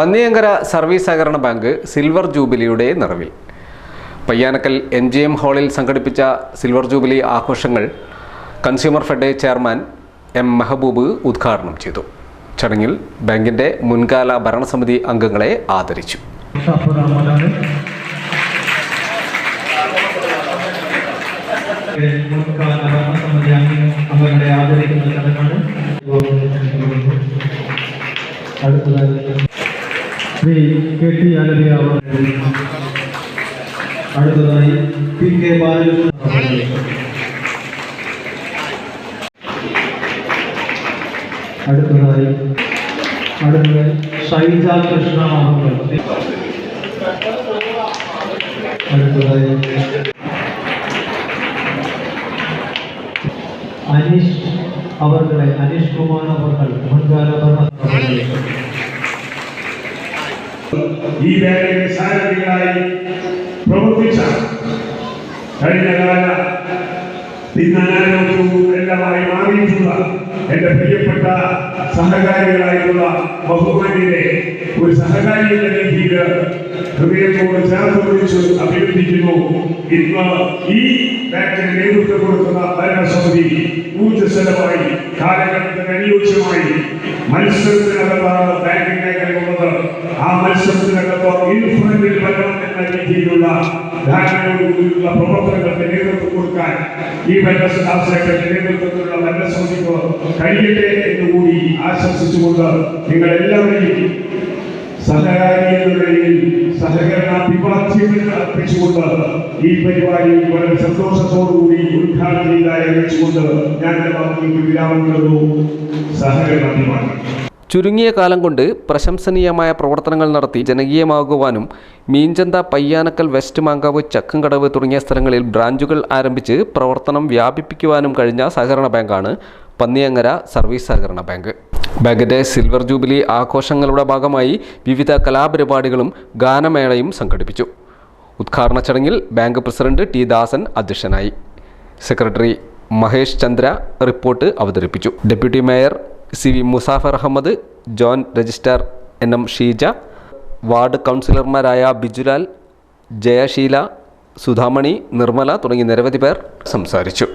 Panniyankara service സഹകരണ bank silver ജൂബിലിയുടെ നിറവിൽ. പയ്യാനക്കൽ എൻ ജി എം ഹാളിൽ സംഘടിപ്പിച്ച സിൽവർ ജൂബിലി ആഘോഷങ്ങൾ consumer fed chairman M Mehboob ഉദ്ഘാടനം ചെയ്തു. ചടങ്ങിൽ ബാങ്കിന്റെ മുൻകാല ഭരണസമിതി അംഗങ്ങളെ ആദരിച്ചു. അടുത്തതായി ஸ்ரீ கே டி அலவியா அவர்கள் அடுத்ததாய் பி கே பாலு அடுத்ததாய் அடுத்த ஷைஜா கிருஷ்ணா அவர்கள். அடுத்ததாய் அனிஷ் அவர்களை அனிஷ்குமார் அவர்கள் முன்கால ഈ ബാങ്കിന്റെ സാരഥികളായി പ്രവർത്തിച്ച കഴിഞ്ഞകാല തിന്നാനാരോഗ്യവും എല്ലാമായി മാറിയിട്ടുള്ള എന്റെ പ്രിയപ്പെട്ട സഹകാരികളായിട്ടുള്ള ബഹുമാനിയെ ഒരു സഹകാരി എന്ന രീതിയിൽ ഹൃദയത്തോട് ചേർത്ത് പിടിച്ച് അഭിനന്ദിക്കുന്നു. ഇന്ന് ഈ ബാങ്കിന് നേതൃത്വം കൊടുക്കുന്ന ഭരണസമിതി ഊർജസ്വലമായി കാലഘട്ടത്തിന് അനുയോജ്യമായി മത്സരത്തിനകത്താണ് ബാങ്കിംഗ് ധാരണയോടുകൂടിയുള്ള പ്രവർത്തനങ്ങൾക്ക് നേതൃത്വം കൊടുക്കാൻ ഈ ഭരണസമിതിയുടെ നേതൃത്വത്തിലുള്ള ഭരണസമിതിക്ക് കഴിയട്ടെ എന്നുകൂടി ആശംസിച്ചുകൊണ്ട് നിങ്ങൾ എല്ലാവരെയും സഹകാരി എന്ന നിലയിൽ സഹകരണ വിഭാഗ്യങ്ങൾ അർപ്പിച്ചുകൊണ്ട് ഈ പരിപാടി വളരെ സന്തോഷത്തോടുകൂടി ഉദ്ഘാടനം ചെയ്തതായി അറിയിച്ചുകൊണ്ട് ഞാൻ എന്റെ വാക്കുകൾക്ക് വിരാമം നൽകുന്നു. സഹകരണ അഭിവാദ്യം. ചുരുങ്ങിയ കാലം കൊണ്ട് പ്രശംസനീയമായ പ്രവർത്തനങ്ങൾ നടത്തി ജനകീയമാകുവാനും മീഞ്ചന്ത പയ്യാനക്കൽ വെസ്റ്റ് മാങ്കാവ് ചക്കൻകടവ് തുടങ്ങിയ സ്ഥലങ്ങളിൽ ബ്രാഞ്ചുകൾ ആരംഭിച്ച് പ്രവർത്തനം വ്യാപിപ്പിക്കുവാനും കഴിഞ്ഞ സഹകരണ ബാങ്കാണ് പന്നിയങ്ങര സർവീസ് സഹകരണ ബാങ്ക്. ബാങ്കിന്റെ സിൽവർ ജൂബിലി ആഘോഷങ്ങളുടെ ഭാഗമായി വിവിധ കലാപരിപാടികളും ഗാനമേളയും സംഘടിപ്പിച്ചു. ഉദ്ഘാടന ചടങ്ങിൽ ബാങ്ക് പ്രസിഡന്റ് ടി ദാസൻ അധ്യക്ഷനായി. സെക്രട്ടറി മഹേഷ് ചന്ദ്ര റിപ്പോർട്ട് അവതരിപ്പിച്ചു. Deputy mayor C V Muzaffar Ahammed John registrar N M Sheeja ward കൗൺസിലർമാരായ ബിജുലാൽ ജയശീല സുധാമണി നിർമ്മല തുടങ്ങി നിരവധി പേർ സംസാരിച്ചു.